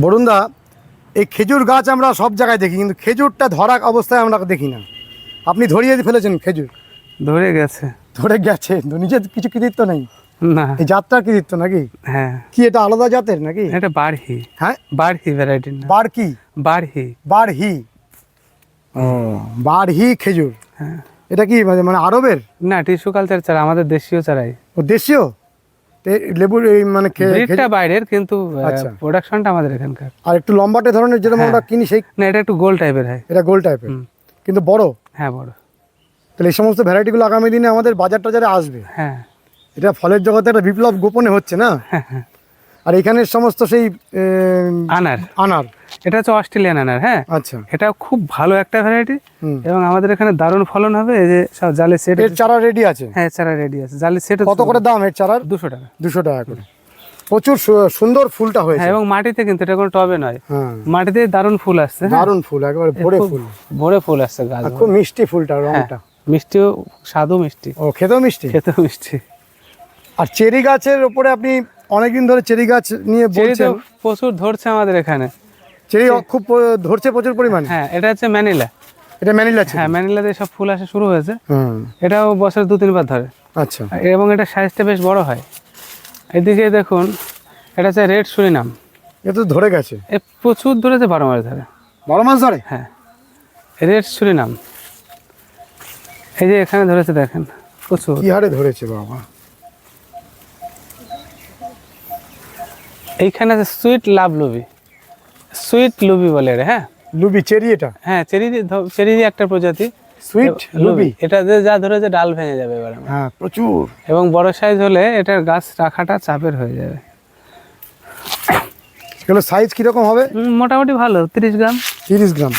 বরুণদা এই খেজুর গাছ আমরা সব জায়গায় দেখি কিন্তু খেজুরটা ধরা অবস্থায় আমরা দেখি না। আপনি ধরিয়ে ফেলেছেন খেজুর। ধরে গেছে। ধরে গেছে নিজের কিছু কৃতিত্ব নেই। না। এই জাতটার কৃতিত্ব নাকি? হ্যাঁ। কি এটা আলাদা জাতের নাকি? এটা বাড়হি। হ্যাঁ? বাড়হি ভ্যারাইটির না। বার কি বাড়হি। বারহি ও বারহি খেজুর। হ্যাঁ। এটা কি মানে আরবের? না টিস্যু কালচার চারা আমাদের দেশীয় চারাই ও দেশীয়? লেবুর এই মানে ব্রিডটা বাইরের কিন্তু আচ্ছা। প্রোডাকশনটা আমাদের এখানকার। আর একটু লম্বাটে ধরনের যেরকম হ্যাঁ। আমরা কিনি সেই না এটা একটু গোল টাইপের হয়। এটা গোল টাইপের কিন্তু বড়? হ্যাঁ বড়। তাহলে এই সমস্ত ভ্যারাইটিগুলো আগামী দিনে আমাদের বাজার টাজারে আসবে। হ্যাঁ। এটা ফলের জগতে একটা বিপ্লব গোপনে হচ্ছে না? হ্যাঁ হ্যাঁ। আর এখানের সমস্ত সেই আনার। আনার। এটা হচ্ছে অস্ট্রেলিয়ান আনার হ্যাঁ? আচ্ছা। এটা খুব ভালো একটা ভ্যারাইটি। এবং আমাদের এখানে দারুণ ফলন হবে এই যে সব জালে সেট এর চারা রেডি আছে? হ্যাঁ চারা রেডি আছে। জালে সেট কত করে দাম এর চারার? দুশো টাকা। দুশো টাকা করে। প্রচুর সুন্দর ফুলটা হয়েছে। হ্যাঁ এবং মাটিতে কিন্তু এটা কোনো টবে নয়। হ্যাঁ। মাটিতে দারুণ ফুল আসছে হ্যাঁ? দারুণ ফুল একেবারে ভরে ফুল। ভরে ফুল আসছে গাছ খুব মিষ্টি ফুলটা রংটা। মিষ্টিও স্বাদও মিষ্টি। ও খেতেও মিষ্টি? খেতেও মিষ্টি। আর চেরি গাছের ওপরে আপনি অনেকদিন ধরে চেরি গাছ নিয়ে বলছেন। প্রচুর ধরছে আমাদের এখানে। চেরি খুব ধরছে প্রচুর পরিমাণে? হ্যাঁ এটা হচ্ছে ম্যানিলা। এটা ম্যানিলা চেরি? হ্যাঁ ম্যানিলাতে সব ফুল আসা শুরু হয়েছে। হুম। এটাও বছরে দু তিনবার ধরে। আচ্ছা। এবং এটা সাইজটা বেশ বড় হয়। এদিকে দেখুন এটা হচ্ছে রেড সুরিনাম। এ তো ধরে গেছে। এ প্রচুর ধরেছে বারো মাস ধরে। বারো মাস ধরে? হ্যাঁ। Red Surinam. এই যে এখানে ধরেছে দেখেন প্রচুর। কি হারে ধরেছে বাবা। এইখানে আছে সুইট লাভ লুবি। সুইট লুবি বলে রে হ্যাঁ? লুবি চেরি এটা? হ্যাঁ চেরি চেরি একটা প্রজাতি। সুইট লুবি? এটা যে যা ধরে যে ডাল ভেঙে যাবে এবার হ্যাঁ প্রচুর। এবং বড় সাইজ হলে এটার গাছ রাখাটা চাপের হয়ে যাবে। এগুলো সাইজ কীরকম হবে? মোটামুটি ভালো তিরিশ গ্রাম। তিরিশ গ্রাম।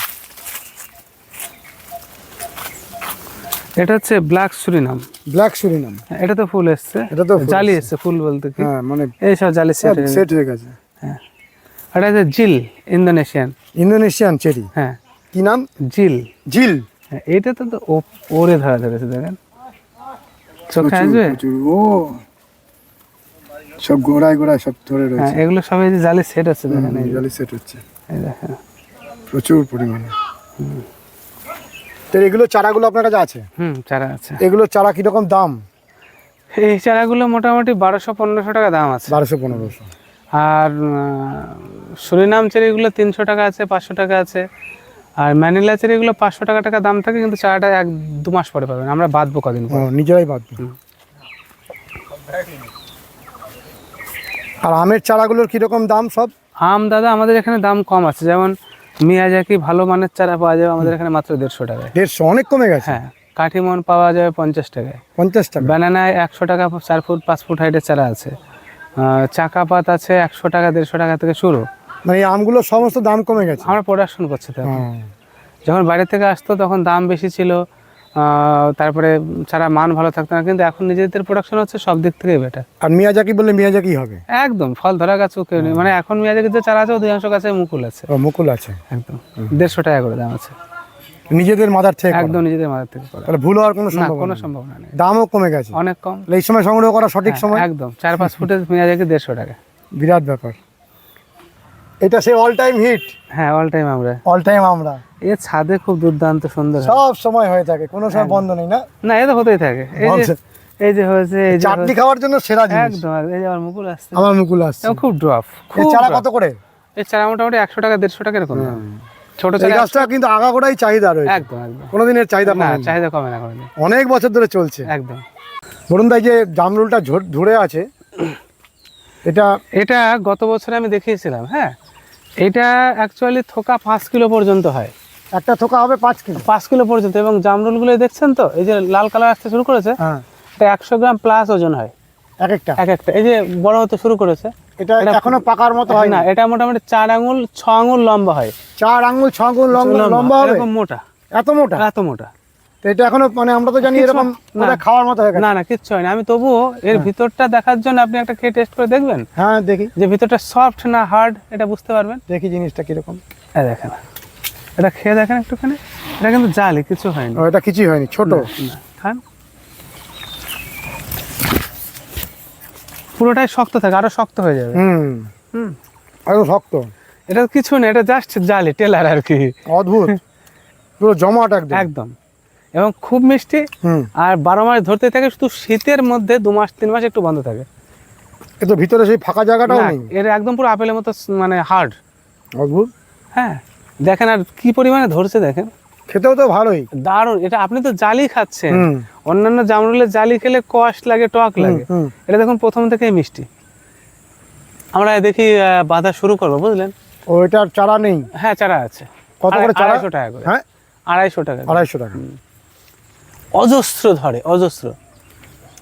এটা হচ্ছে ব্ল্যাক সুরিনাম। Black Surinam. এটা তো ফুল এসছে। এটা তো জালি এসছে। ফুল বলতে কি? হ্যাঁ মানে এই সব জালি সেট সেট হয়ে গেছে। হ্যাঁ এটা হচ্ছে জিল ইন্দোনেশিয়ান। Indonesian cherry. হ্যাঁ। কি নাম? জিল। জিল। হ্যাঁ, এইটা তো তো ওরে ধরা ধরেছে দেখেন। চোখে আসবে? ও। সব গোড়ায় গোড়ায় সব ধরে হ্যাঁ রয়েছে। এগুলো সবাই যে জালি সেট আছে দেখেন এই জালি সেট হচ্ছে। এই দেখেন। প্রচুর পরিমাণে। তো এগুলো চারাগুলো আপনার কাছে আছে? হুম চারা আছে। এগুলো চারা কীরকম দাম? এই চারাগুলো মোটামুটি বারোশো পনেরোশো টাকা দাম আছে। বারোশো পনেরোশো। আর সুরিনাম চেরিগুলো তিনশো টাকা আছে পাঁচশো টাকা আছে। আর ম্যানিলা চেরিগুলো পাঁচশো টাকা টাকা দাম থাকে কিন্তু চারাটা এক দু মাস পরে পাবেন। আমরা বাঁধবো কদিন নিজেরাই বাঁধবে। আর আমের চারাগুলোর কীরকম দাম সব? আম দাদা আমাদের এখানে দাম কম আছে। যেমন মিয়াজাকি ভালো মানের চারা পাওয়া যাবে আমাদের এখানে মাত্র দেড়শো টাকায়। দেড়শো অনেক কমে গেছে? হ্যাঁ কাঠিমন পাওয়া যাবে পঞ্চাশ টাকায়। পঞ্চাশ টাকা? ব্যানানায় একশো টাকা চার ফুট পাঁচ ফুট হাইটের চারা আছে। চাকা পাত আছে একশো টাকা দেড়শো টাকা থেকে শুরু। মানে আমগুলো সমস্ত দাম কমে গেছে? আমরা প্রোডাকশন করছি তো হ্যাঁ। যখন বাইরে থেকে আসতো তখন দাম বেশি ছিল। তারপরে চারা মান ভালো থাকতো না কিন্তু এখন নিজেদের প্রোডাকশন হচ্ছে সব দিক থেকে বেটার আর মিয়াজাকি বললে মিয়াজাকি হবে? একদম ফল ধরা গাছও কেউ নেই। মানে এখন মেয়াদের যে চারা আছে অধিকাংশ গাছে মুকুল আছে। মুকুল আছে। একদম। দেড়শো টাকা করে দাম আছে। নিজেদের মাদার থেকে একদম নিজেদের মাথার থেকে করা। তাহলে ভুল হওয়ার কোনো সম্ভাবনা কোনো। সম্ভাবনা নেই। দামও কমে গেছে। অনেক কম। এই সময় সংগ্রহ করা সঠিক হ্যাঁ, সময়? একদম। চার পাঁচ ফুটের মেয়াদাকে দেড়শো টাকা। বিরাট ব্যাপার। এটা সে অল টাইম হিট হ্যাঁ অল টাইম আমরা। অল টাইম আমরা। এ ছাদে খুব দুর্দান্ত সুন্দর। সব সময় হয়ে থাকে কোনো সময় বন্ধ নেই না? না এ তো হতেই থাকে। এই যে এই যে হয়েছে এই যে চাটনি খাওয়ার জন্য সেরা জিনিস। একদম। এই যে আমার মুকুল আসছে। আমার মুকুল আসছে। খুব ড্রপ এই চারা কত করে? এই চারা মোটামুটি একশো টাকা দেড়শো টাকা এরকম। ছোট চারা গাছটা কিন্তু আগাগোড়াই চাহিদা রয়েছে। একদম একদম। কোনোদিনের চাহিদা না। চাহিদা কমে না কোনোদিন। অনেক বছর ধরে চলছে। একদম। বরুণ ভাই যে জামরুলটা ঝর- আছে এটা এটা গত বছরে আমি দেখিয়েছিলাম হ্যাঁ? এটা অ্যাকচুয়ালি থোকা পাঁচ কিলো পর্যন্ত হয়। একটা থোকা হবে পাঁচ কিলো। পাঁচ কিলো পর্যন্ত। এবং জামরুলগুলো দেখছেন তো? এই যে লাল কালার আসতে শুরু করেছে হ্যাঁ। এটা একশো গ্রাম প্লাস ওজন হয়। এক একটা। এক একটা। এই যে বড় হতে শুরু করেছে এটা এখনও পাকার মতো হয় না এটা মোটামুটি চার আঙুল ছ আঙুল লম্বা হয়। চার আঙ্গুল ছ আঙ্গুল লম্বা লম্বা। মোটা। এত মোটা? এত মোটা। তো এটা এখনও মানে আমরা তো জানি এরকম না। খাওয়ার মতো হয়ে গেছে। না না কিচ্ছু হয় না আমি তবুও এর ভিতরটা দেখার জন্য আপনি একটা খেয়ে টেস্ট করে দেখবেন? হ্যাঁ দেখি। যে ভিতরটা সফট না হার্ড এটা বুঝতে পারবেন? দেখি জিনিসটা কীরকম। দেখেন। এটা খেয়ে দেখেন একটুখানি। এটা কিন্তু জালি কিছু হয়নি। ও, এটা কিছুই হয়নি ছোট। না, খান। পুরোটাই শক্ত থাকে আরও শক্ত হয়ে যাবে। হুম। হুম। শক্ত। এটা কিছু না এটা জাস্ট জালি টেলার আর কি। অদ্ভুত। পুরো জমাট একদম। একদম। এবং খুব মিষ্টি। আর বারো মাস ধরতে থাকে শুধু শীতের মধ্যে দু মাস তিন মাস একটু বন্ধ থাকে। ভিতরে সেই ফাঁকা জায়গাটাও নেই। এর একদম পুরো আপেলের মতো মানে হার্ড। অদ্ভুত। হ্যাঁ দেখেন আর কি পরিমাণে ধরছে দেখেন। খেতেও তো ভালোই। দারুণ। এটা আপনি তো জালি খাচ্ছেন। অন্যান্য জামরুলের জালি খেলে কষ লাগে টক লাগে। এটা দেখুন প্রথম থেকেই মিষ্টি। আমরা দেখি বাঁধা শুরু করব বুঝলেন? ওইটার চারা নেই। হ্যাঁ চারা আছে। কত করে চারা? টাকা করে। হ্যাঁ? আড়াইশো টাকা আড়াইশো টাকা। অজস্র ধরে অজস্র।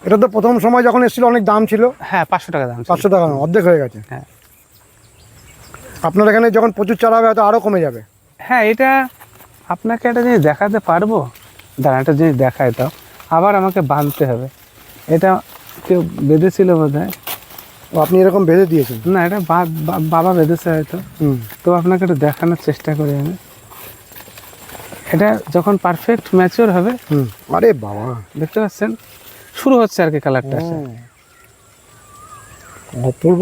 এটা তো প্রথম সময় যখন এসেছিল অনেক দাম ছিল? হ্যাঁ পাঁচশো টাকা দাম পাঁচশো টাকা অর্ধেক হয়ে গেছে? হ্যাঁ। আপনার এখানে যখন প্রচুর চারা হবে হয়তো আরও কমে যাবে? হ্যাঁ এটা আপনাকে একটা জিনিস দেখাতে পারব? দাঁড়া একটা জিনিস দেখায় তাও আবার আমাকে বাঁধতে হবে। এটা কেউ বেঁধেছিল বোধ হয় ও আপনি এরকম বেঁধে দিয়েছেন? না এটা বাবা বেঁধেছে হয়তো। হুম। তো আপনাকে একটু দেখানোর চেষ্টা করি আমি। এটা যখন পারফেক্ট ম্যাচিওর হবে আরে বাবা। দেখতে পাচ্ছেন? শুরু হচ্ছে আর কি কালারটা অপূর্ব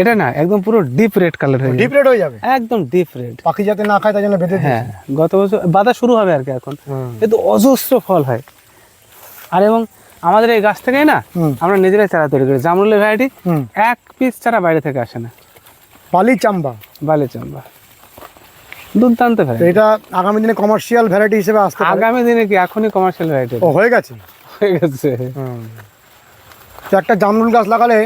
এটা না একদম পুরো ডিপ রেড কালার হয়ে ডিপ রেড হয়ে যাবে? একদম ডিপ রেড পাখি যাতে না খায় তাই জন্য বেঁধে হ্যাঁ গত বছর বাধা শুরু হবে আর কি এখন। কিন্তু অজস্র ফল হয়। আর এবং আমাদের এই গাছ থেকেই না আমরা নিজেরাই চারা তৈরি করি। জামরুলের ভ্যারাইটি এক পিস চারা বাইরে থেকে আসে না। বালি চাম্বা। বালি চাম্বা। দুর্দান্ত তো ভ্যারাইটি এটা আগামী দিনে কমার্শিয়াল ভ্যারাইটি হিসেবে আসতে আগামী দিনে কি এখনই কমার্শিয়াল ভ্যারাইটি ও হয়ে গেছে। হয়ে গেছে। তো একটা জামরুল গাছ লাগালে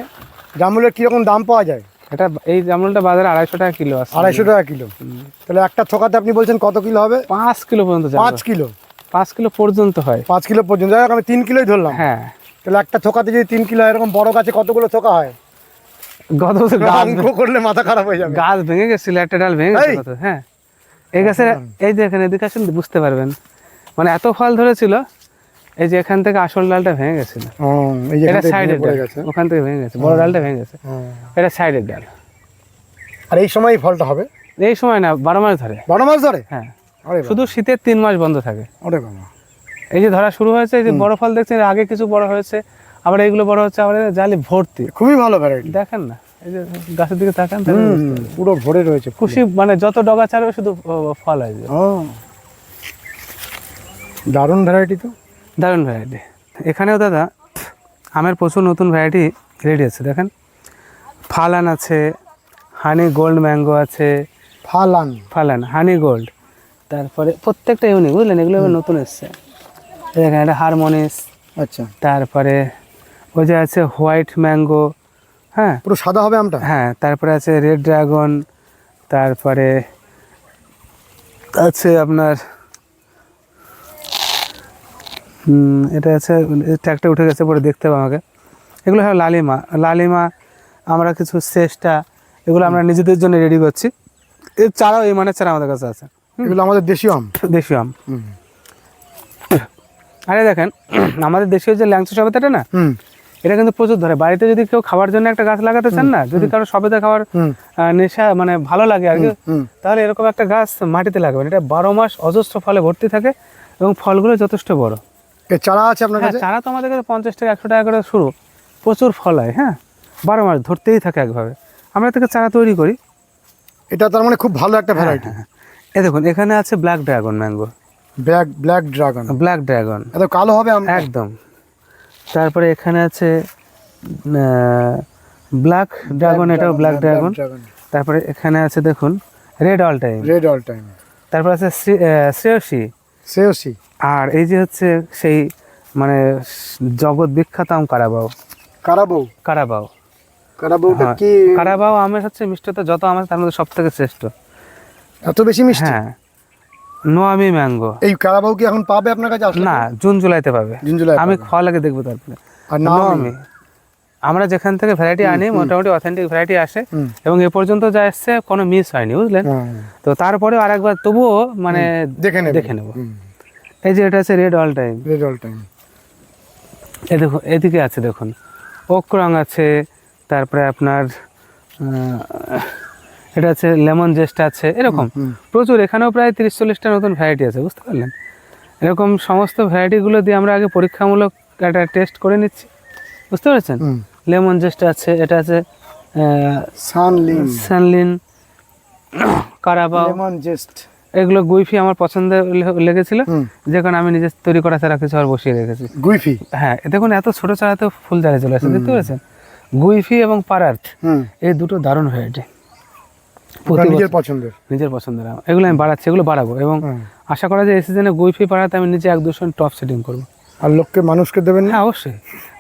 জামরুলের কীরকম দাম পাওয়া যায়? এটা এই জামরুলটা বাজারে আড়াইশো টাকা কিলো আছে। আড়াইশো টাকা কিলো। তাহলে একটা থোকাতে আপনি বলছেন কত কিলো হবে? পাঁচ কিলো পর্যন্ত পাঁচ কিলো। পাঁচ কিলো পর্যন্ত হয়। পাঁচ কিলো পর্যন্ত। যাই আমি তিন কিলোই ধরলাম। হ্যাঁ। তাহলে একটা থোকাতে যদি তিন কিলো এরকম বড় গাছে কতগুলো থোকা হয়? গত বছর করলে মাথা খারাপ হয়ে যাবে। গাছ ভেঙে গেছিল একটা ডাল ভেঙে গেছে হ্যাঁ। এই গাছের এই যে এখানে এদিকে আসেন বুঝতে পারবেন। মানে এত ফল ধরেছিল এই যে এখান থেকে আসল ডালটা ভেঙে গেছিল। এটা সাইডের ডাল গেছে। ওখান থেকে ভেঙে গেছে বড় ডালটা ভেঙে গেছে। এটা সাইডের ডাল। আর এই সময় ফলটা হবে? এই সময় না বারো মাস ধরে। বারো মাস ধরে? হ্যাঁ। শুধু শীতের তিন মাস বন্ধ থাকে। এই যে ধরা শুরু হয়েছে এই যে বড় ফল দেখছেন আগে কিছু বড় হয়েছে আবার এইগুলো বড় হচ্ছে আবার জালি ভর্তি। খুবই ভালো ভ্যারাইটি দেখেন না। গাছের দিকে তাকান। পুরো ভরে রয়েছে খুশি মানে যত ডগা ছাড়বে শুধু ফল আসবে। দারুণ ভ্যারাইটি তো। দারুণ ভ্যারাইটি এখানেও দাদা আমের প্রচুর নতুন ভ্যারাইটি রেডি আছে দেখেন। ফালান আছে হানি গোল্ড ম্যাঙ্গো আছে। ফালান। ফালান হানি গোল্ড তারপরে প্রত্যেকটা ইউনিক বুঝলেন? এগুলো এবার নতুন এসছে। দেখেন এটা হারমোনিস আচ্ছা। তারপরে ওই যে আছে হোয়াইট ম্যাঙ্গো হ্যাঁ। পুরো সাদা হবে আমটা? হ্যাঁ তারপরে আছে রেড ড্রাগন তারপরে আছে আপনার এটা আছে ট্যাগটা উঠে গেছে পরে দেখতে হবে আমাকে। এগুলো হলো লালিমা। লালিমা আমরা কিছু চেষ্টা এগুলো আমরা নিজেদের জন্য রেডি করছি। এর চারাও এই মানের চারা আমাদের কাছে আছে। এগুলো আমাদের দেশীয় আম। দেশীয় আম। আরে দেখেন আমাদের দেশীয় যে ল্যাংচা সবেতাটা না হুম। এটা কিন্তু প্রচুর ধরে। বাড়িতে যদি কেউ খাওয়ার জন্য একটা গাছ লাগাতে চান না যদি কারও সবেদা খাওয়ার নেশা মানে ভালো লাগে আর কি তাহলে এরকম একটা গাছ মাটিতে লাগবে এটা বারো মাস অজস্র ফলে ভর্তি থাকে এবং ফলগুলো যথেষ্ট বড়। চারা আছে আপনার হ্যাঁ কাছে? চারা তো আমাদের কাছে পঞ্চাশ টাকা একশো টাকা করে শুরু। প্রচুর ফল হয় হ্যাঁ। বারো মাস ধরতেই থাকে একভাবে। আমরা থেকে চারা তৈরি করি। এটা তার মানে খুব ভালো একটা ভ্যারাইটি হ্যাঁ এ দেখুন এখানে আছে black dragon mango black black dragon black dragon এত কালো হবে একদম। তারপরে এখানে আছে ব্ল্যাক ড্রাগন এটাও ব্ল্যাক ড্রাগন তারপরে এখানে আছে দেখুন red all time red all time তারপর আছে শ্রে- আহ, শ্রেয়সী। আর এই যে হচ্ছে সেই মানে জগৎ বিখ্যাত আম কারাবাও। কারাবৌ কারাবাও। কারাবৌটা হ্যাঁ, কি? কারাবাও আমের হচ্ছে মিষ্টতা যত আম আছে তার মধ্যে সব থেকে শ্রেষ্ঠ। এত বেশি মিষ্টি? হ্যাঁ। নোয়ামি ম্যাঙ্গো। এই কারাবৌ কি এখন পাবে আপনার কাছে আসলে? না জুন জুলাইতে পাবে। জুন জুলাই আমি। খাওয়া লাগে দেখব তারপরে। আর নোয়ামি। আমরা যেখান থেকে ভ্যারাইটি আনি মোটামুটি অথেন্টিক ভ্যারাইটি আসে। এবং এ পর্যন্ত যা এসছে কোনো মিস হয়নি বুঝলেন? তো তারপরেও আরেকবার তবুও মানে দেখে নেবে। দেখে নেব। এই যে এটা আছে red all time red all time এ দেখুন এদিকে আছে দেখুন। ওক রং আছে তারপরে আপনার এটা আছে লেমন জেস্ট আছে এরকম। প্রচুর এখানেও প্রায় তিরিশ চল্লিশটা নতুন ভ্যারাইটি আছে বুঝতে পারলেন? এরকম সমস্ত ভ্যারাইটিগুলো দিয়ে আমরা আগে পরীক্ষামূলক একটা টেস্ট করে নিচ্ছি বুঝতে পেরেছেন? লেমন জেস্ট আছে এটা আছে সানলিন। সানলিন কারাবাও। লেমন জেস্ট। এগুলো গুইফি আমার পছন্দ লেগেছিল। যে কারণে আমি নিজে তৈরি করা ছাড়া কিছু আর বসিয়ে রেখেছি। গুইফি? হ্যাঁ দেখুন এত ছোট চারাতে ফুল দাঁড়িয়ে চলে আসছে দেখতে পেয়েছেন গুইফি এবং পারার্থ এই দুটো দারুণ ভ্যারাইটি নিজের পছন্দের। নিজের পছন্দের এগুলো আমি বাড়াচ্ছি এগুলো বাড়াবো। এবং আশা করা যায় এই সিজনে গুইফি পাড়াতে আমি নিজে এক দুশো টপ সেটিং করব। আর লোককে মানুষকে দেবেন না? হ্যাঁ অবশ্যই।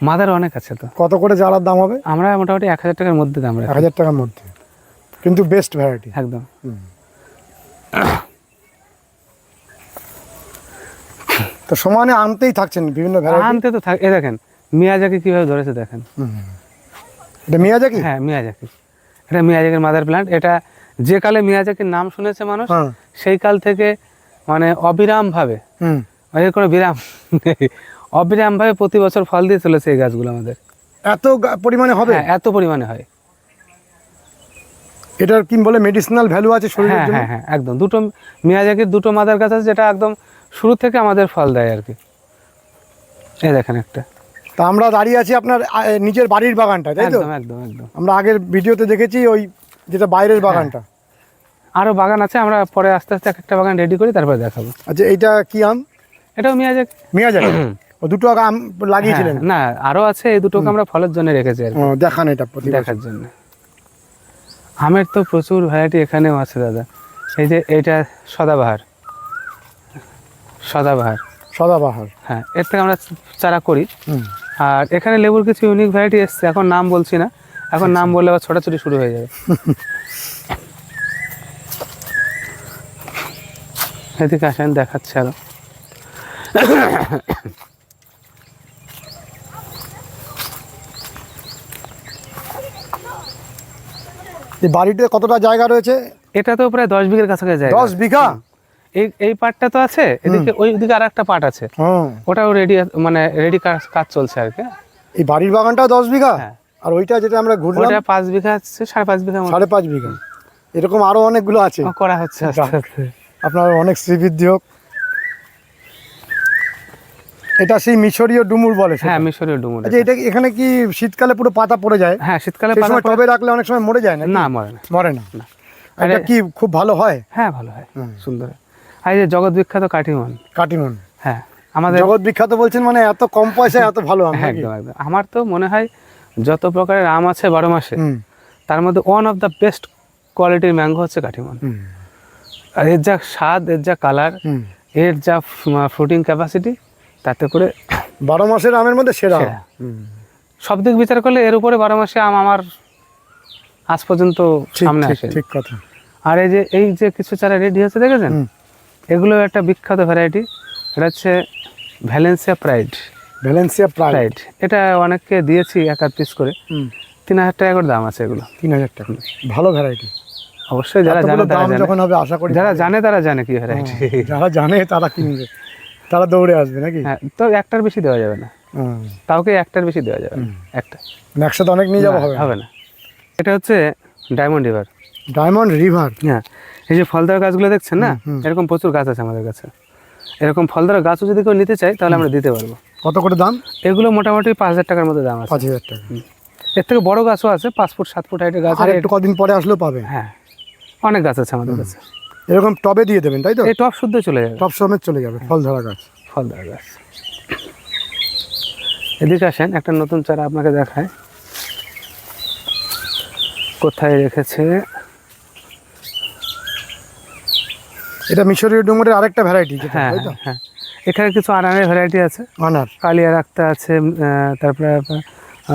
মাদার অনেক আছে তো। কত করে চারার দাম হবে? আমরা মোটামুটি এক হাজার টাকার মধ্যে দাম এক হাজার টাকার মধ্যে। কিন্তু বেস্ট ভ্যারাইটি একদম। তো সমানে আনতেই থাকছেন বিভিন্ন ভ্যারাইটি আনতে তো থাকে দেখেন মিয়াজাকি কীভাবে ধরেছে দেখেন। এটা মিয়াজাকি? হ্যাঁ মিয়াজাকি। এটা মিয়াজাকির মাদার প্ল্যান্ট এটা যে কালে মিয়াজাকির নাম শুনেছে মানুষ হ্যাঁ। সেই কাল থেকে মানে অবিরামভাবে হুম। এর কোনো বিরাম নেই। অবিরামভাবে প্রতি বছর ফল দিয়ে চলেছে এই গাছগুলো আমাদের। এত পরিমাণে হবে? হ্যাঁ এত পরিমাণে হয়। এটার কি বলে মেডিসিনাল ভ্যালু আছে শরীরের হ্যাঁ জন্য? হ্যাঁ হ্যাঁ একদম। দুটো মিয়াজাকির দুটো মাদার গাছ আছে যেটা একদম শুরু থেকে আমাদের ফল দেয় আর কি। এই দেখেন একটা। তা আমরা দাঁড়িয়ে আছি আপনার নিজের বাড়ির বাগানটা তাই তো? একদম একদম একদম। আমরা আগের ভিডিওতে দেখেছি ওই যেটা বাইরের বাগানটা। আরও বাগান আছে আমরা পরে আস্তে আস্তে একটা বাগান রেডি করি তারপরে দেখাবো। আচ্ছা এইটা কি আম? এটাও মিয়াজাকি মিয়াজাকি ও দুটো আম লাগিয়েছিলেন? হ্যাঁ, না আরও আছে এই দুটোকে আমরা ফলের জন্য রেখেছি আর দেখান এটা প্রতি দেখার জন্য। আমের তো প্রচুর ভ্যারাইটি এখানেও আছে দাদা। এই যে এটা সদাবাহার। সদাবাহার। সদাবাহার। হ্যাঁ এর থেকে আমরা চারা করি। আর এখানে লেবুর কিছু ইউনিক ভ্যারাইটি এসছে এখন নাম বলছি না। এখন নাম বললে আবার ছোটাছুটি শুরু হয়ে যাবে। এদিকে আসেন দেখাচ্ছে আরও। এই বাড়িতে কতটা জায়গা রয়েছে? এটা তো প্রায় দশ বিঘের কাছাকাছি জায়গা। দশ বিঘা? এই এই পার্টটা তো আছে এদিকে ওই দিকে আর একটা পার্ট আছে ওটাও রেডি মানে রেডি কাজ চলছে আর কি। এই বাড়ির বাগানটাও দশ বিঘা? হ্যাঁ। আর ওইটা যেটা আমরা ঘুরলাম ওটা পাঁচ বিঘা আছে সাড়ে পাঁচ বিঘা মতো। সাড়ে পাঁচ বিঘা। এরকম আরও অনেকগুলো আছে। করা হচ্ছে। আপনার অনেক শ্রীবৃদ্ধি হোক। এটা সেই মিশরীয় ডুমুর বলে হ্যাঁ মিশরীয় ডুমুর। আচ্ছা এটা এখানে কি শীতকালে পুরো পাতা পড়ে যায়? হ্যাঁ শীতকালে পাতা সময় টবে রাখলে অনেক সময় মরে যায় না না মরে না। মরে না। এটা কি খুব ভালো হয়? হ্যাঁ ভালো হয়। সুন্দর। আর এই যে জগৎ বিখ্যাত কাটিমন কাটিমন হ্যাঁ আমাদের জগৎ বিখ্যাত বলছেন মানে এত কম পয়সায় এত ভালো আম হ্যাঁ, একদম একদম। আমার তো মনে হয় যত প্রকারের আম আছে বারো মাসে তার মধ্যে ওয়ান অফ দ্য বেস্ট কোয়ালিটির ম্যাঙ্গো হচ্ছে কাঠিমন। আর এর যা স্বাদ এর যা কালারের যা ফ্রুটিং ক্যাপাসিটি তাতে করে বারো মাসের আমের মধ্যে সেরা। সব দিক বিচার করলে এর উপরে বারো মাসে আম আমার আজ পর্যন্ত সামনে আসে ঠিক কথা। আর এই যে এই যে কিছু চারা রেডি হচ্ছে দেখেছেন? এগুলো একটা বিখ্যাত ভ্যারাইটি এটা হচ্ছে ভ্যালেন্সিয়া প্রাইড ভ্যালেন্সিয়া প্রাইড এটা অনেককে দিয়েছি এক আধ পিস করে। তিন হাজার টাকা করে দাম আছে এগুলো। তিন হাজার টাকা ভালো ভ্যারাইটি অবশ্যই যারা জানে তারা জানে। যখন হবে আশা করি যারা জানে তারা জানে কি ভ্যারাইটি যারা জানে তারা কিনবে। তারা দৌড়ে আসবে নাকি? হ্যাঁ তো একটার বেশি দেওয়া যাবে না। কাউকে একটার বেশি দেওয়া যাবে না। একটা। মানে একসাথে অনেক নিয়ে যাব হবে হবে না। এটা হচ্ছে ডায়মন্ড রিভার ডায়মন্ড রিভার হ্যাঁ এই যে ফলদার গাছগুলো দেখছেন না। এরকম প্রচুর গাছ আছে আমাদের কাছে। এরকম ফলদার গাছও যদি কেউ নিতে চায় তাহলে আমরা দিতে পারব। কত করে দাম? এগুলো মোটামুটি পাঁচ হাজার টাকার মধ্যে দাম আছে। পাঁচ হাজার টাকা। এর থেকে বড় গাছও আছে পাঁচ ফুট সাত ফুট হাইটের গাছ আর একটু কদিন পরে আসলেও পাবে। হ্যাঁ অনেক গাছ আছে আমাদের কাছে। এরকম টবে দিয়ে দেবেন তাই তো? এই টপ শুদ্ধ চলে যাবে। টপ সমেত চলে যাবে ফল ধরা গাছ। ফল ধরা গাছ। এদিকে আসেন একটা নতুন চারা আপনাকে দেখায়। কোথায় রেখেছে? এটা মিশরীয় ডুমুরের আরেকটা ভ্যারাইটি হ্যাঁ হ্যাঁ, হ্যাঁ। এখানে কিছু আনারের ভ্যারাইটি আছে। আনার? কালিয়া রাখতে আছে তারপরে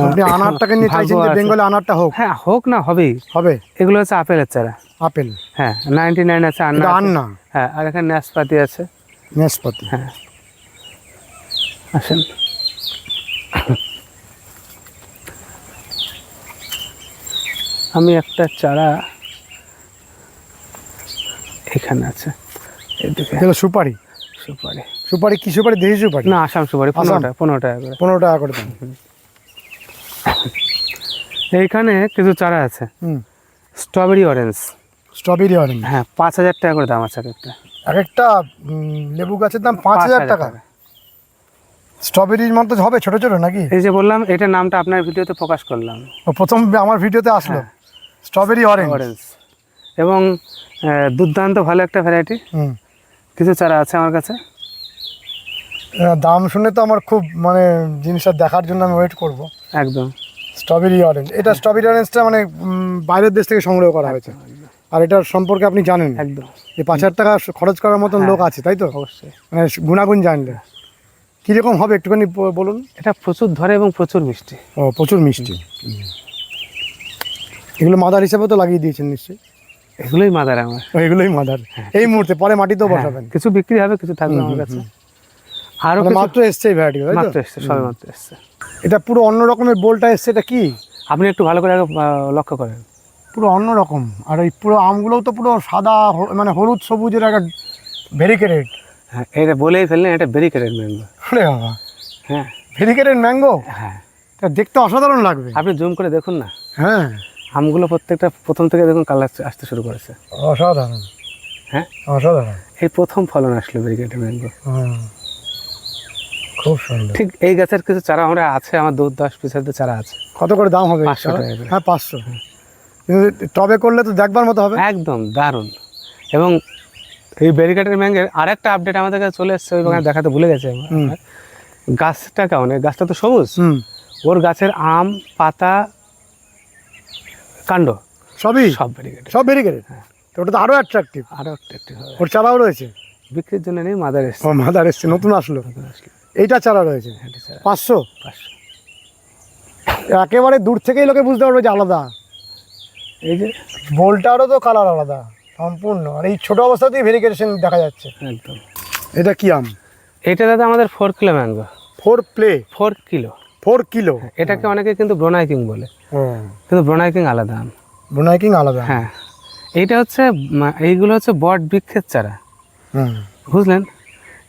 আপনি আনারটাকে নিয়ে চাইছেন যে। বেঙ্গলে আনারটা হোক। হ্যাঁ হোক না হবেই। হবে? এগুলো হচ্ছে আপেলের চারা। আপেল? হ্যাঁ নাইনটি নাইন আছে আন্না আন্না? হ্যাঁ আর এখানে নাশপাতি আছে। নাশপাতি। হ্যাঁ। আসেন। আমি একটা চারা এখানে আছে। এদিকে। সুপারি? সুপারি। সুপারি কি সুপারি? দেশি সুপারি? না আসাম সুপারি পনেরো টাকা পনেরো টাকা করে। পনেরো টাকা করে দাম। এইখানে কিছু চারা আছে। হুম। Strawberry orange. Strawberry orange? হ্যাঁ পাঁচ হাজার টাকা করে দাম আছে এক একটা। এক একটা লেবু গাছের দাম পাঁচ হাজার টাকা। স্ট্রবেরির মতো হবে ছোট ছোট নাকি? এই যে বললাম এটা নামটা আপনার ভিডিওতে প্রকাশ করলাম। ও প্রথম আমার ভিডিওতে আসলো। Strawberry orange. অরেঞ্জ। এবং দুর্দান্ত ভালো একটা ভ্যারাইটি হুম। কিছু চারা আছে আমার কাছে। দাম শুনে তো আমার খুব মানে জিনিসটা দেখার জন্য আমি ওয়েট করব। একদম। স্ট্রবেরি অরেঞ্জ এটা স্ট্রবেরি অরেঞ্জটা মানে বাইরের দেশ থেকে সংগ্রহ করা হয়েছে। আর এটার সম্পর্কে আপনি জানেন? একদম। যে পাঁচ হাজার টাকা খরচ করার মতন লোক আছে তাই তো? অবশ্যই। মানে গুণাগুণ জানলে। কীরকম হবে একটুখানি বলুন? এটা প্রচুর ধরে এবং প্রচুর মিষ্টি। ও প্রচুর মিষ্টি। এগুলো মাদার হিসাবে তো লাগিয়ে দিয়েছেন নিশ্চয়ই? এগুলোই মাদার আমার। এগুলোই মাদার এই মুহূর্তে পরে মাটিতেও হ্যাঁ, বসাবেন। কিছু বিক্রি হবে কিছু থাকবে আমার কাছে। আরও মানে মাত্র এসছে এই ভ্যারাইটি মাত্র এসছে সবে মাত্র এসছে। এটা পুরো অন্য রকমের বোলটা এসছে এটা কি? আপনি একটু ভালো করে আগে, লক্ষ্য করেন। পুরো অন্য রকম। আর এই পুরো আমগুলোও তো পুরো সাদা মানে হলুদ সবুজের একটা ভেরিকেটেড হ্যাঁ এটা বলেই ফেললেন এটা ব্যারিকেডেড ম্যাঙ্গো আরে বাবা। হ্যাঁ। ভেরিকেটেড ম্যাঙ্গো হ্যাঁ। তা দেখতে অসাধারণ লাগবে। আপনি জুম করে দেখুন না। হ্যাঁ। আমগুলো প্রত্যেকটা প্রথম থেকে দেখুন কালার আসতে শুরু করেছে। অসাধারণ। হ্যাঁ? অসাধারণ। এই প্রথম ফলন আসলো ব্যারিকেডেড ম্যাঙ্গো হুম। খুব সুন্দর। ঠিক এই গাছের কিছু চারা আমরা আছে আমার দু দশ পিসের চারা আছে। কত করে দাম হবে? পাঁচশো। টাকা। হ্যাঁ পাঁচশো। কিন্তু টবে করলে তো দেখবার মতো হবে। একদম দারুণ। এবং এই ব্যারিকেডের ম্যাঙ্গের আরেকটা আপডেট আমাদের কাছে চলে এসছে ওই বাগানে দেখাতে ভুলে গেছে গাছটা কেমন? এই গাছটা তো সবুজ। ওর গাছের আম পাতা কাণ্ড সবই? সব ব্যারিকেড সব ভেরিকেটেড তো ওটা তো আরও অ্যাট্রাকটিভ আরও হবে। ওর চারাও রয়েছে? বিক্রির জন্য নেই মাদার এসছে। ও মাদার এসছে নতুন আসলো। নতুন আসলো। এইটা চারা রয়েছে। পাঁচশো? পাঁচশো। একেবারে দূর থেকেই লোকে বুঝতে পারবে যে আলাদা। এই যে বোলটারও তো কালার আলাদা সম্পূর্ণ। আর এই ছোট অবস্থাতেই ভেরিকেশন দেখা যাচ্ছে। একদম। এটা কি আম? এটা দাদা আমাদের four kilo mango four play four kilo four kilo এটাকে অনেকে কিন্তু ব্রোনাইকিং বলে। কিন্তু ব্রোনাই কিং আলাদা আম। ব্রুনাইকিং আলাদা? হ্যাঁ। এইটা হচ্ছে এইগুলো হচ্ছে বট বৃক্ষের চারা। বুঝলেন?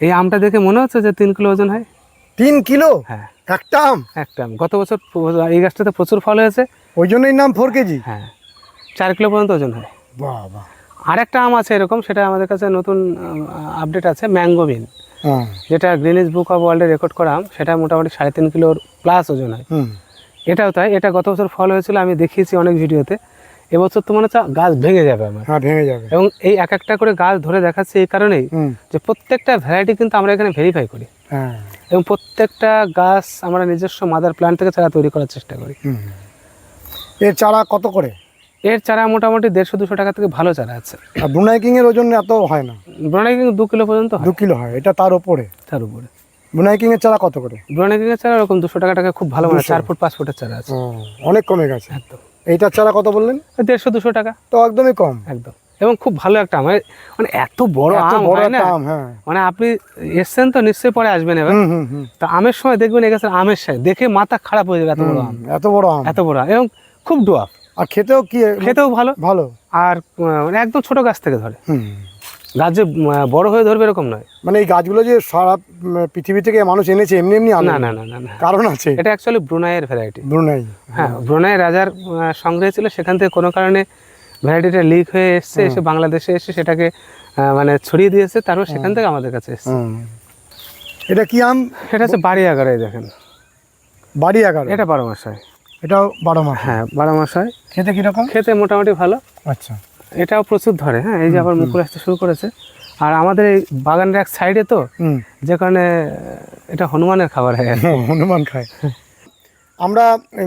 এই আমটা দেখে মনে হচ্ছে যে তিন কিলো ওজন হয়? তিন কিলো? হ্যাঁ। একটা আম? একটা আম। গত বছর এই গাছটাতে প্রচুর ফল হয়েছে। ওই জন্যই নাম ফোর কেজি? হ্যাঁ। চার কিলো পর্যন্ত ওজন হয়। বাবা। আর একটা আম আছে এরকম সেটা আমাদের কাছে নতুন আপডেট আছে ম্যাঙ্গো বিন হ্যাঁ। যেটা গ্রিনিজ বুক অফ ওয়ার্ল্ডে রেকর্ড করা আম সেটা মোটামুটি সাড়ে তিন কিলোর প্লাস ওজন হয়। এটাও তাই এটা গত বছর ফল হয়েছিল আমি দেখিয়েছি অনেক ভিডিওতে এবছর তো মনে হচ্ছে গাছ ভেঙে যাবে আমার। হ্যাঁ ভেঙে যাবে। এবং এই এক একটা করে গাছ ধরে দেখাচ্ছে এই কারণেই যে প্রত্যেকটা ভ্যারাইটি কিন্তু আমরা এখানে ভেরিফাই করি। হ্যাঁ। এবং প্রত্যেকটা গাছ আমরা নিজস্ব মাদার প্ল্যান্ট থেকে চারা তৈরি করার চেষ্টা করি। এর চারা কত করে? এর চারা মোটামুটি দেড়শো দুশো টাকা থেকে ভালো চারা আছে। আর ব্রুনাইকিং এর ওজন এত হয় না? ব্রোনাইকিং দু কিলো পর্যন্ত দু কিলো হয় এটা তার ওপরে তার উপরে। ব্রুনাইকিং এর চারা কত করে? ব্রোনাইকিং এর চারা ওরকম দুশো টাকা টাকা খুব ভালো মানে চার ফুট পাঁচ ফুটের চারা আছে। অনেক কমে গেছে। একদম। এইটার চারা কত বললেন? দেড়শো দুশো টাকা। তো একদমই কম। একদম। এবং খুব ভালো একটা আম। মানে- মানে এত বড় আম বড় না? হ্যাঁ। মানে আপনি এসছেন তো নিশ্চয়ই পরে আসবেন এবার। তো আমের সময় দেখবেন এই গাছের আমের সাথে দেখে মাথা খারাপ হয়ে যাবে এত বড় আম। এত বড় আম। এত বড় এবং খুব ডোয়াপ আর খেতেও কি খেতেও ভালো। ভালো। আর মানে একদম ছোট গাছ থেকে ধরে। হুম। গাছ যে বড় হয়ে ধরবে এরকম নয়। মানে এই গাছগুলো যে সারা পৃথিবী থেকে মানুষ এনেছে এমনি এমনি আনে? না না না না কারণ আছে? এটা অ্যাকচুয়ালি ব্রুনাইয়ের ভ্যারাইটি ব্রুনাই হ্যাঁ ব্রুনাই রাজার সংগ্রহে ছিল। সেখান থেকে কোনো কারণে ভ্যারাইটিটা লিক হয়ে এসছে এসে বাংলাদেশে এসে সেটাকে মানে ছড়িয়ে দিয়েছে। তারপর সেখান থেকে আমাদের কাছে এসছে। এটা কি আম? এটা হচ্ছে বাড়ি আগারে দেখেন। বাড়ি এগারো এটা বারো মাস হয়। এটাও বারো মাস। হ্যাঁ বারো মাস হয়। খেতে কীরকম খেতে মোটামুটি ভালো। আচ্ছা। এটাও প্রচুর ধরে হ্যাঁ? এই যে আবার মুকুল আসতে শুরু করেছে। আর আমাদের এই বাগানের এক সাইডে তো যে কারণে এটা হনুমানের খাবার হয় হনুমান খায়। আমরা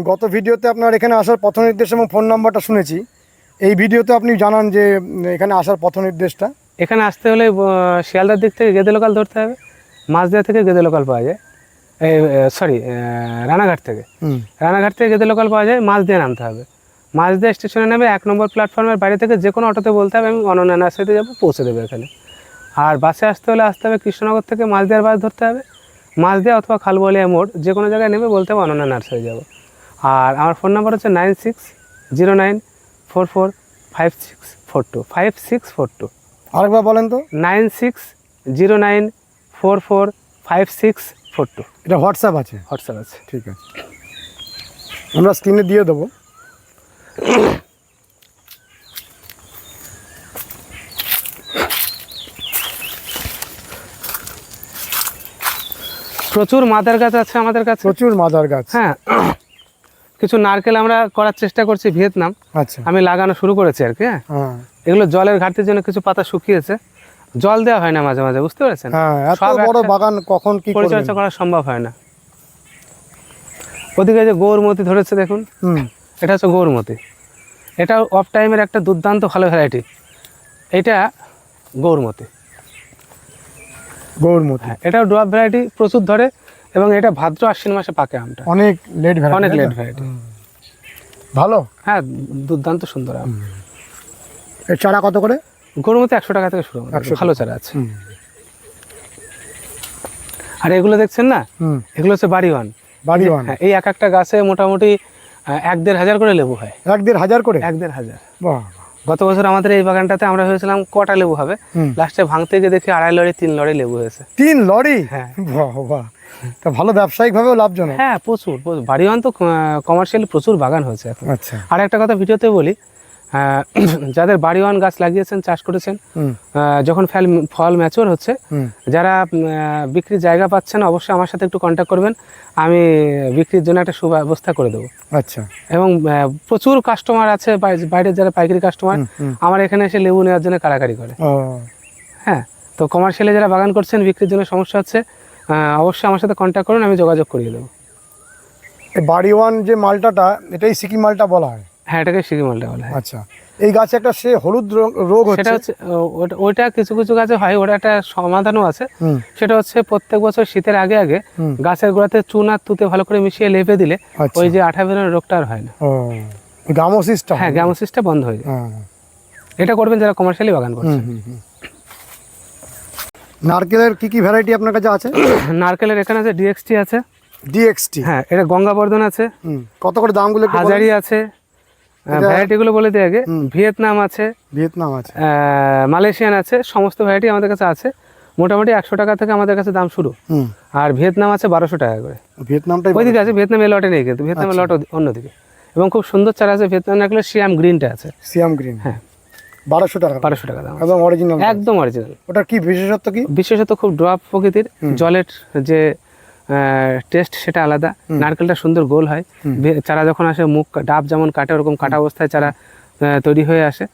গত ভিডিওতে আপনার এখানে আসার পথ নির্দেশ এবং ফোন নাম্বারটা শুনেছি। এই ভিডিওতে আপনি জানান যে এখানে আসার পথ নির্দেশটা। এখানে আসতে হলে শিয়ালদার দিক থেকে গেদে লোকাল ধরতে হবে। মাঝদিয়া থেকে গেদে লোকাল পাওয়া যায়। সরি রানাঘাট থেকে। রানাঘাট থেকে গেদে লোকাল পাওয়া যায় মাঝদিয়া নামতে হবে। মাঝদিয়া স্টেশনে নেমে এক নম্বর প্ল্যাটফর্মের বাইরে থেকে যে কোনো অটোতে বলতে হবে আমি অনন্যা নার্সারিতে যাব পৌঁছে দেবে এখানে। আর বাসে আসতে হলে আসতে হবে কৃষ্ণনগর থেকে মাঝদিয়ার বাস ধরতে হবে। মাঝদিয়া অথবা খালবলিয়া মোড় যে কোনো জায়গায় নেমে বলতে হবে অনন্যা নার্সারি যাব। আর আমার ফোন নাম্বার হচ্ছে nine six zero nine four four five six four two five six four two আরেকবার বলেন তো। Nine six zero nine four four five six four two এটা হোয়াটসঅ্যাপ আছে। হোয়াটসঅ্যাপ আছে। ঠিক আছে। আমরা স্ক্রিনে দিয়ে দেবো। প্রচুর মাদার গাছ আছে আমাদের কাছে। প্রচুর মাদার গাছ। হ্যাঁ। কিছু নারকেল আমরা করার চেষ্টা করছি ভিয়েতনাম। আচ্ছা। আমি লাগানো শুরু করেছি আর কি হ্যাঁ। হ্যাঁ। এগুলো জলের ঘাটতির জন্য কিছু পাতা শুকিয়েছে। জল দেওয়া হয় না মাঝে মাঝে বুঝতে পেরেছেন? হ্যাঁ এত সব বড় বাগান কখন কি পরিচর্যা করা সম্ভব হয় না। ওদিকে যে গৌরমতি ধরেছে দেখুন। হুম। এটা হচ্ছে গৌরমতি এটা অফ টাইমের একটা দুর্দান্ত ভালো ভ্যারাইটি এটা গৌরমতি গৌরমতি হ্যাঁ এটাও ড্রপ ভ্যারাইটি প্রচুর ধরে এবং এটা ভাদ্র আশ্বিন মাসে পাকে আমটা। অনেক লেট ভ্যারাইটি অনেক লেট ভ্যারাইটি ভালো? হ্যাঁ দুর্দান্ত সুন্দর আম। এর চারা কত করে? গরুমতি একশো টাকা থেকে শুরু আমাদের, 100 ভালো চারা আছে। আর এগুলো দেখছেন না? এগুলো হচ্ছে বাড়ি ওয়ান। বাড়ি ওয়ান। হ্যাঁ এই এক একটা গাছে মোটামুটি এক দেড় হাজার করে লেবু হয়। এক দেড় হাজার করে? এক দেড় হাজার। বাহ। গত বছর আমাদের এই বাগানটাতে আমরা ভেবেছিলাম কটা লেবু হবে। লাস্টে ভাঙতে গিয়ে দেখি আড়াই লড়ি তিন লড়ি লেবু হয়েছে। তিন লরি? হ্যাঁ। বাহ তা ভালো ব্যবসায়িক ভাবেও লাভজনক। হ্যাঁ প্রচুর প্রচুর। বাড়িওয়ান তো কমার্শিয়ালি প্রচুর বাগান হয়েছে এখন। আচ্ছা। আর একটা কথা ভিডিওতে বলি যাদের বাড়িওয়ান গাছ লাগিয়েছেন চাষ করেছেন যখন ফল ফল ম্যাচিওর হচ্ছে যারা বিক্রির জায়গা পাচ্ছেন অবশ্যই আমার সাথে একটু কন্ট্যাক্ট করবেন। আমি বিক্রির জন্য একটা সুব্যবস্থা করে দেবো। আচ্ছা। এবং প্রচুর কাস্টমার আছে বাইরের যারা পাইকারি কাস্টমার। আমার এখানে এসে লেবু নেওয়ার জন্য কারাকারি করে। হ্যাঁ তো কমার্শিয়ালি যারা বাগান করছেন বিক্রির জন্য সমস্যা হচ্ছে অবশ্যই আমার সাথে কন্ট্যাক্ট করুন আমি যোগাযোগ করিয়ে দেবো। বাড়ি ওয়ান যে মালটাটা এটাই সিকিম মালটা বলা হয়? হ্যাঁ এটাকে সিগি মালটা বলা হয়। আচ্ছা এই গাছে একটা সে হলুদ রোগ- রোগ সেটা হচ্ছে? হচ্ছে ওইটা কিছু কিছু গাছে হয় ওটা একটা সমাধানও আছে। সেটা হচ্ছে প্রত্যেক বছর শীতের আগে আগে গাছের গোড়াতে চুন আর তুতে ভালো করে মিশিয়ে লেপে দিলে আচ্ছা। ওই যে আঠা বেরোনোর রোগটা আর হয় না। গামোসিসটা হ্যাঁ গ্যামোসিসটা বন্ধ হয়ে যায়। হ্যাঁ। এটা করবেন যারা কমার্শিয়ালি বাগান করছে হুম হুম হুম। নারকেলের কি কি ভ্যারাইটি আপনার কাছে আছে? নারকেলের এখানে আছে ডিএক্সটি আছে। ডিএক্সটি হ্যাঁ এটা গঙ্গাবর্ধন আছে। কত করে দামগুলো হাজারি আছে। এটা- ভ্যারাইটিগুলো বলে দিই আগে। ভিয়েতনাম আছে ভিয়েতনাম আছে। মালয়েশিয়ান আছে সমস্ত ভ্যারাইটি আমাদের কাছে আছে। মোটামুটি একশো টাকা থেকে আমাদের কাছে দাম শুরু। আর ভিয়েতনাম আছে বারোশো টাকা করে। ভিয়েতনামটাই ওইদিকে আছে ভিয়েতনামের লটে নেই কিন্তু ভিয়েতনামের লট অন্যদিকে এবং খুব সুন্দর চারা আছে ভিয়েতনাম নারকেলের শিয়াম গ্রিনটা আছে। Siam green. হ্যাঁ। বারোশো টাকা। বারোশো টাকা দাম একদম অরিজিনাল একদম অরিজিনাল ওটার কি বিশেষত্ব কি? বিশেষত খুব ড্রপ প্রকৃতির জলের যে টেস্ট সেটা আলাদা। নারকেলটা সুন্দর গোল হয়। চারা যখন আসে মুখ ডাব যেমন কাটে ওরকম কাটা অবস্থায় চারা তৈরি হয়ে আসে।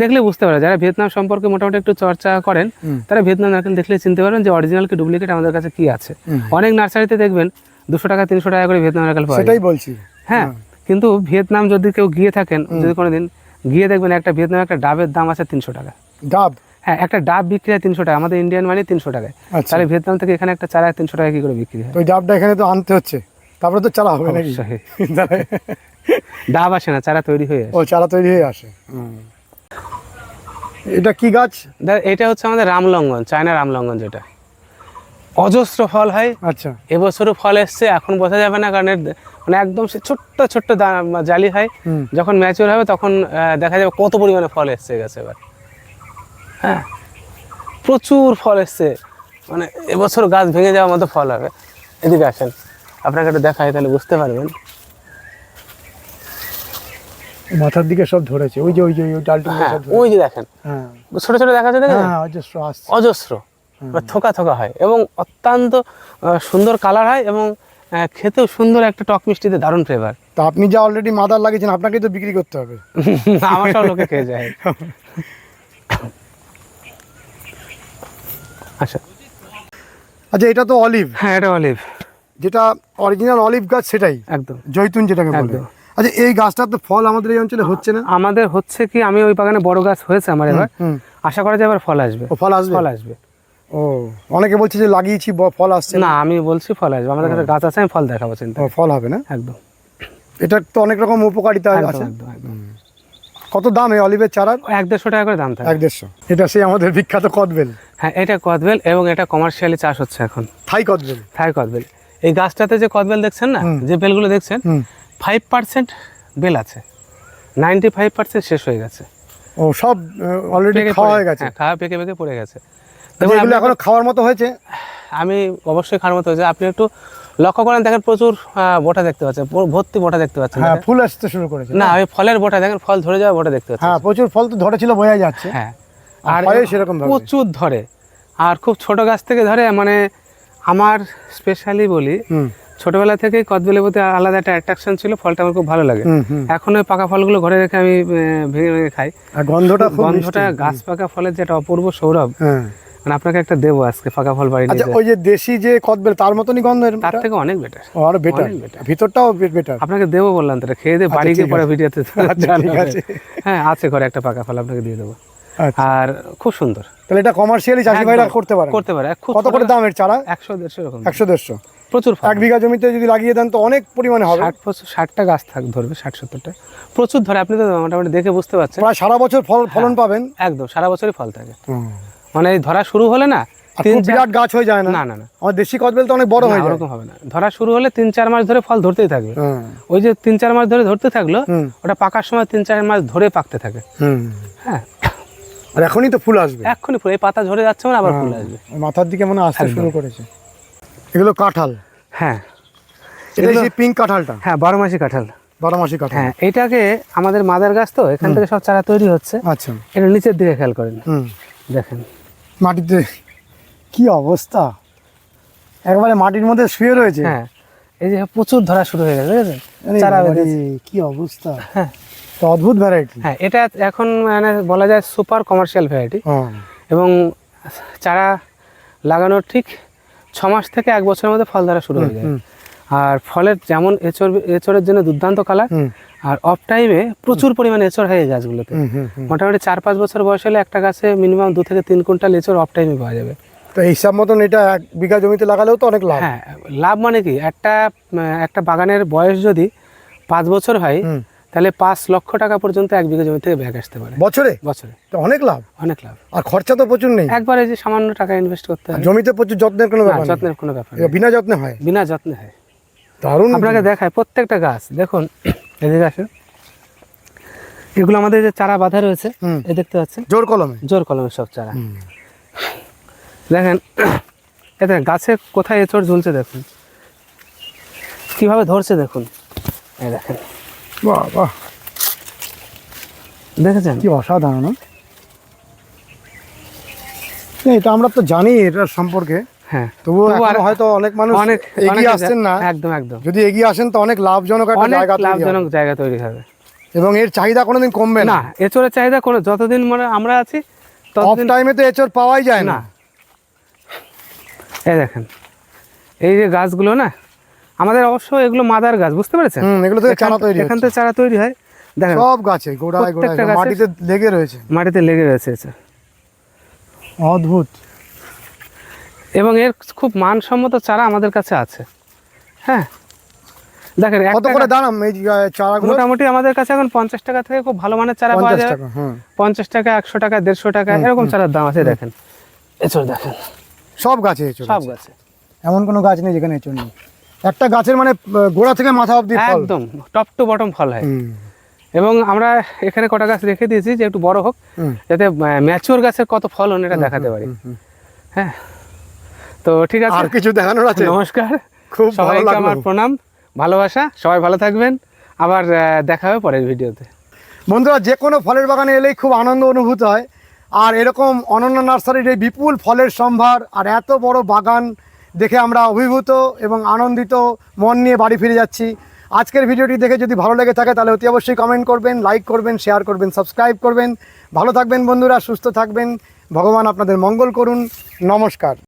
দেখলে বুঝতে পারে যারা ভিয়েতনাম সম্পর্কে মোটামুটি একটু চর্চা করেন তারা ভিয়েতনাম নারকেল দেখলে চিনতে পারবেন যে অরিজিনাল কি ডুপ্লিকেট আমাদের কাছে কি আছে। অনেক নার্সারিতে দেখবেন দুশো টাকা তিনশো টাকা করে ভিয়েতনাম নারকেল পাওয়া যায়। সেটাই বলছি। হ্যাঁ কিন্তু ভিয়েতনাম যদি কেউ গিয়ে থাকেন যদি কোনোদিন গিয়ে দেখবেন একটা ভিয়েতনাম একটা ডাবের দাম আছে তিনশো টাকা। ডাব? হ্যাঁ একটা ডাব বিক্রি হয় তিনশো টাকা আমাদের ইন্ডিয়ান মানি তিনশো টাকায়। আচ্ছা। তাহলে ভিয়েতনাম থেকে এখানে একটা চারা তিনশো টাকা কি করে বিক্রি হয়? ওই ডাবটা এখানে তো আনতে হচ্ছে তারপরে তো চারা হবে নাকি? ডাব আসে না চারা তৈরি হয়ে ও চারা তৈরি হয়ে আসে। এটা কি গাছ? এটা হচ্ছে আমাদের রামলঙ্গন চায়না রামলঙ্গন যেটা। অজস্র ফল হয়। আচ্ছা। এবছরও ফল এসছে এখন বোঝা যাবে না কারণ মানে একদম সে ছোট্ট ছোট্ট জালি হয়। যখন ম্যাচিওর হবে তখন দেখা যাবে কত পরিমাণে ফল এসছে গেছে এবার। হ্যাঁ। প্রচুর ফল এসছে। মানে এবছর গাছ ভেঙে যাওয়ার মতো ফল হবে। এদিকে আসেন। আপনাকে একটু দেখাই তাহলে বুঝতে পারবেন। মাথার দিকে সব ধরেছে। ওই যে ওই যে ওই ডালটা হ্যাঁ ওই যে দেখেন। হ্যাঁ। ছোট ছোট দেখা যাচ্ছে দেখেন হ্যাঁ অজস্র অজস্র। থোকা থোকা হয়। এবং অত্যন্ত সুন্দর কালার হয় এবং খেতেও সুন্দর একটা টক মিষ্টিতে দারুণ ফ্লেভার তা আপনি যা অলরেডি মাদার লাগিয়েছেন আপনাকেই তো বিক্রি করতে হবে। আমার সব লোকে খেয়ে যায়। আচ্ছা। আচ্ছা এটা তো অলিভ। হ্যাঁ এটা অলিভ। যেটা অরিজিনাল অলিভ গাছ সেটাই। একদম। জৈতুন যেটাকে বলে। আচ্ছা এই গাছটার তো ফল আমাদের এই অঞ্চলে হচ্ছে না? আমাদের হচ্ছে কি আমি ওই বাগানে বড় গাছ হয়েছে আমার এবার। আশা করা যায় এবার ফল আসবে। ও ফল আসবে? ফল আসবে। ও অনেকে বলছে যে লাগিয়েছি ফল আসছে না। আমি বলছি ফল আসবে। আমাদের কাছে গাছ আছে আমি ফল দেখাবো চিন্তা ফল হবে না? একদম। এটার তো অনেক রকম উপকারিতা আছে। একদম একদম। কত দাম এই অলিভের চারার এক দেড়শো টাকা করে দাম থাকে। এক দেড়শো। এটা সেই আমাদের বিখ্যাত কদবেল। হ্যাঁ এটা কদবেল এবং এটা কমার্শিয়ালি চাষ হচ্ছে এখন। থাই কদবেল। থাই কদবেল। এই গাছটাতে যে কদবেল দেখছেন না যে বেলগুলো দেখছেন ফাইভ পার্সেন্ট বেল আছে। নাইনটি ফাইভ পার্সেন্ট শেষ হয়ে গেছে। ও সব অলরেডি খাওয়া হয়ে গেছে। হ্যাঁ, খাওয়া পেকে পেকে পড়ে গেছে। আচ্ছা, দেখুন এখনও খাওয়ার মতো হয়েছে? আমি অবশ্যই খাওয়ার মতো হয়েছে। আপনি একটু লক্ষ্য করেন দেখেন প্রচুর বোটা দেখতে পাচ্ছেন ভর্তি বোটা দেখতে পাচ্ছেন হ্যাঁ ফুল আসতে শুরু করেছে। না ওই ফলের বোটা দেখেন ফল ধরে যাওয়া বোটা দেখতে পাচ্ছেন। হ্যাঁ প্রচুর ফল তো ধরেছিল বোঝা যাচ্ছে। হ্যাঁ আর সেরকম। প্রচুর ধরে। আর খুব ছোট গাছ থেকে ধরে মানে আমার স্পেশালি বলি ছোটবেলা থেকেই কদবেলের প্রতি আলাদা একটা অ্যাট্রাকশন ছিল ফলটা আমার খুব ভালো লাগে। এখন ওই পাকা ফলগুলো ঘরে রেখে আমি ভেঙে ভেঙে খাই। আর গন্ধটা গন্ধটা গাছ পাকা ফলের যেটা অপূর্ব সৌরভ হ্যাঁ। মানে আপনাকে একটা দেবো আজকে ফাঁকা ফল বাড়ি নিয়ে আচ্ছা ওই যে দেশি যে কদবেল তার মতনই গন্ধ তার থেকে অনেক বেটার আরও বেটার ভিতরটাও বেটার আপনাকে দেবো বললাম তো খেয়ে দিয়ে বাড়ি গিয়ে পরে ভিডিওতে আচ্ছা। হ্যাঁ আছে ঘরে একটা পাকা ফল আপনাকে দিয়ে দেবো। আচ্ছা। আর খুব সুন্দর। তাহলে এটা কমার্শিয়ালি চাষি ভাইরা করতে পারে করতে পারে। কত করে দাম এর চারা? একশো দেড়শো এরকম। একশো দেড়শো। প্রচুর এক বিঘা জমিতে যদি লাগিয়ে দেন তো অনেক পরিমাণে হবে। ষাট বছর ষাটটা গাছ থাক ধরবে ষাট সত্তরটা। প্রচুর ধরে আপনি তো মোটামুটি দেখে বুঝতে পারছেন। প্রায় সারা বছর ফল ফলন পাবেন। একদম সারা বছরই ফল থাকে। মানে ধরা শুরু হলে না তিন চার- বিরাট গাছ হয়ে যায় না? না না আমার দেশি কদবেল তো অনেক বড় হয়ে ওরকম হবে না। ধরা শুরু হলে তিন চার মাস ধরে ফল ধরতেই থাকবে ওই যে তিন চার মাস ধরে ধরতে থাকল ওটা পাকার সময় তিন চার মাস ধরে পাকতে থাকে। হুম। হ্যাঁ। আর এখনই তো ফুল আসবে। এক্ষুনি ফুল। এই পাতা ঝরে যাচ্ছে মানে আবার ফুল আসবে। মাথার দিকে মনে আসতে শুরু করেছে। এগুলো কাঁঠাল। হ্যাঁ। এটা সেই পিঙ্ক কাঁঠালটা? হ্যাঁ বারো মাসি কাঁঠাল। বারো মাসি কাঁঠাল। হ্যাঁ এটাকে আমাদের মাদার গাছ তো এখান থেকে সব চারা তৈরি হচ্ছে। আচ্ছা। এটা নিচের দিকে খেয়াল করেন। দেখেন। মাটিতে? কি অবস্থা? একবারে মাটির মধ্যে শুয়ে রয়েছে? হ্যাঁ এই যে প্রচুর ধরা শুরু হয়ে গেছে চারা কি অবস্থা? হ্যাঁ। অদ্ভুত ভ্যারাইটি হ্যাঁ এটা এখন মানে বলা যায় সুপার কমার্শিয়াল ভ্যারাইটি এবং চারা লাগানোর ঠিক ছ মাস থেকে এক বছরের মধ্যে ফল ধরা শুরু হয়ে যায়। আর ফলের যেমন এচর এচরের জন্য দুর্দান্ত কালার আর অফ টাইমে প্রচুর পরিমাণে এচর হয় এই গাছগুলোতে। মোটামুটি চার পাঁচ বছর বয়স হলে একটা গাছে মিনিমাম দু থেকে তিন কুইন্টাল এচর অফ টাইমে পাওয়া যাবে। তো হিসাব মতন এটা এক বিঘা জমিতে লাগালেও তো অনেক লাভ। হ্যাঁ লাভ মানে কি? একটা একটা বাগানের বয়স যদি পাঁচ বছর হয় তাহলে পাঁচ লক্ষ টাকা পর্যন্ত এক বিঘা জমি থেকে ব্যাগ আসতে পারে। বছরে? বছরে। তো অনেক লাভ। অনেক লাভ। আর খরচা তো প্রচুর নেই। একবারে যে সামান্য টাকা ইনভেস্ট করতে হয়। জমিতে প্রচুর যত্নের কোনো ব্যাপার যত্নের কোনো ব্যাপার। বিনা যত্নে হয়। বিনা যত্নে হয়। দারুণ আপনাকে দেখায় প্রত্যেকটা গাছ। দেখুন এদিকে আসুন। এগুলো আমাদের যে চারা বাঁধা রয়েছে। এ দেখতে পাচ্ছেন? জোর কলমে? জোর কলমে সব চারা। দেখেন এতে গাছে কোথায় এচড় ঝুলছে দেখুন। কীভাবে ধরছে দেখুন। এই দেখেন। বাহ বাহ দেখেছেন? কি অসাধারণ? না, এটা আমরা তো জানি এটার সম্পর্কে। হ্যাঁ। তবু হয়তো অনেক মানুষ অনেক এগিয়ে আসছেন না। একদম একদম। যদি এগিয়ে আসেন তো অনেক লাভজনক একটা জায়গা লাভজনক জায়গা তৈরি হবে। এবং এর চাহিদা কোনোদিন কমবে না। এচড়ের চাহিদা কোনো যতদিন মানে আমরা আছি ততদিন টাইমে তো এচর পাওয়াই যায় না। এই দেখেন এই যে গাছগুলো না আমাদের অবশ্য এগুলো মাদার গাছ বুঝতে পেরেছেন? এগুলো চারা তৈরি এখান থেকে চারা তৈরি হয়। দেখেন সব গাছে গোড়ায় গোড়ায় মাটিতে লেগে রয়েছে। মাটিতে লেগে রয়েছে অদ্ভুত। এবং এর খুব মানসম্মত চারা আমাদের কাছে আছে। হ্যাঁ? দেখেন কত করে দাম এই চারাগুলো মোটামুটি আমাদের কাছে এখন পঞ্চাশ টাকা থেকে খুব ভালো মানের চারা পাওয়া যায়। পঞ্চাশ টাকা একশো টাকা দেড়শো টাকা এরকম চারার দাম আছে দেখেন। এছর দেখেন। সব গাছে এঁচড় সব। গাছে। এমন কোনো গাছ নেই যেখানে এঁচড় নেই। একটা গাছের মানে গোড়া থেকে মাথা অবধি ফল। একদম টপ টু বটম ফল হয়। এবং আমরা এখানে কটা গাছ রেখে দিয়েছি যে একটু বড় হোক যাতে ম্যাচিওর গাছের কত ফলন এটা দেখাতে পারি। হ্যাঁ? তো ঠিক আছে। আর কিছু দেখানোর আছে? নমস্কার। খুব ভালো সবাইকে লাগল। আমার প্রণাম ভালোবাসা সবাই ভালো থাকবেন। আবার দেখা হবে পরের ভিডিওতে। বন্ধুরা যে কোনো ফলের বাগানে এলেই খুব আনন্দ অনুভূত হয়। আর এরকম অনন্য নার্সারির এই বিপুল ফলের সম্ভার আর এত বড় বাগান দেখে আমরা অভিভূত এবং আনন্দিত মন নিয়ে বাড়ি ফিরে যাচ্ছি। আজকের ভিডিওটি দেখে যদি ভালো লেগে থাকে তাহলে অতি অবশ্যই কমেন্ট করবেন লাইক করবেন শেয়ার করবেন সাবস্ক্রাইব করবেন। ভালো থাকবেন বন্ধুরা সুস্থ থাকবেন। ভগবান আপনাদের মঙ্গল করুন। নমস্কার।